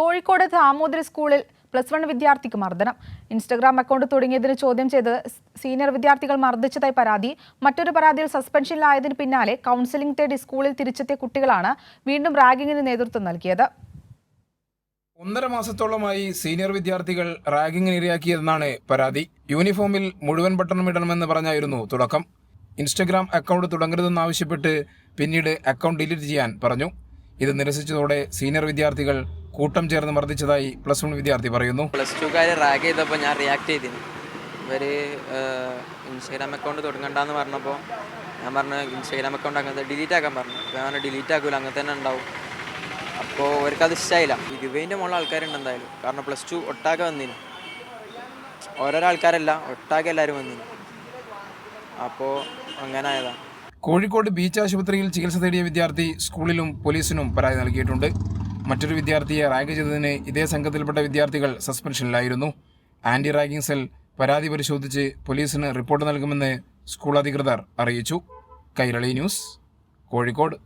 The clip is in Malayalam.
കോഴിക്കോട് ദാമോദര സ്കൂളിൽ പ്ലസ് വൺ വിദ്യാർത്ഥിക്ക് മർദ്ദനം. ഇൻസ്റ്റഗ്രാം അക്കൗണ്ട് തുടങ്ങിയതിന് ചോദ്യം ചെയ്ത് സീനിയർ വിദ്യാർത്ഥികൾ മർദ്ദിച്ചതായി പരാതി. മറ്റൊരു പരാതിയിൽ സസ്പെൻഷനിലായതിന് പിന്നാലെ കൗൺസിലിംഗ് തേടി സ്കൂളിൽ തിരിച്ചെത്തിയ കുട്ടികളാണ് വീണ്ടും റാഗിങ്ങിന് നേതൃത്വം നൽകിയത്. ഒന്നര മാസത്തോളമായി സീനിയർ വിദ്യാർത്ഥികൾ റാഗിങ്ങിന് ഇരയാക്കിയതെന്നാണ് പരാതി. യൂണിഫോമിൽ മുഴുവൻ ബട്ടണും ഇടണമെന്ന് പറഞ്ഞായിരുന്നു തുടക്കം. ഇൻസ്റ്റഗ്രാം അക്കൗണ്ട് തുടങ്ങരുതെന്നാവശ്യപ്പെട്ട് പിന്നീട് അക്കൗണ്ട് ഡിലീറ്റ് ചെയ്യാൻ പറഞ്ഞു. ഇത് നിരസിച്ചതോടെ സീനിയർ വിദ്യാർത്ഥികൾ കൂട്ടം ചേർന്ന് മർദ്ദിച്ചതായി പ്ലസ് വൺ വിദ്യാർത്ഥി പറയുന്നു. പ്ലസ് ടുക്കാർ റാഗ് ചെയ്തപ്പോൾ ഞാൻ റിയാക്ട് ചെയ്തിരുന്നു ഇവർ ഇൻസ്റ്റാഗ്രാം അക്കൗണ്ട് തുടങ്ങണ്ടെന്ന് പറഞ്ഞപ്പോൾ ഞാൻ പറഞ്ഞു ഇൻസ്റ്റാഗ്രാം അക്കൗണ്ട് അങ്ങനത്തെ ഡിലീറ്റ് ആക്കാൻ പറഞ്ഞു. അപ്പോൾ ഞാൻ ഡിലീറ്റ് ആക്കൂല അങ്ങനെ തന്നെ ഉണ്ടാവും. അപ്പോൾ അവർക്കത് ഇഷ്ടമായില്ല ഇരുപതിന്റെ മുകളിൽ ആൾക്കാരുണ്ട് എന്തായാലും. കാരണം പ്ലസ് ടു ഒട്ടാകെ വന്നിന്. ഓരോരോ ആൾക്കാരല്ല ഒട്ടാകെ എല്ലാവരും വന്നിന്. അപ്പോൾ അങ്ങനെ ആയതാണ് കോഴിക്കോട് ബീച്ച് ആശുപത്രിയിൽ ചികിത്സ തേടിയ വിദ്യാർത്ഥി സ്കൂളിലും പോലീസിനും പരാതി നൽകിയിട്ടുണ്ട്. മറ്റൊരു വിദ്യാർത്ഥിയെ റാഗ് ചെയ്തതിന് ഇതേ സംഘത്തിൽപ്പെട്ട വിദ്യാർത്ഥികൾ സസ്പെൻഷനിലായിരുന്നു. ആന്റി റാഗിംഗ് സെൽ പരാതി പരിശോധിച്ച് പോലീസിന് റിപ്പോർട്ട് നൽകുമെന്ന് സ്കൂൾ അധികൃതർ അറിയിച്ചു. കൈരളി ന്യൂസ് കോഴിക്കോട്.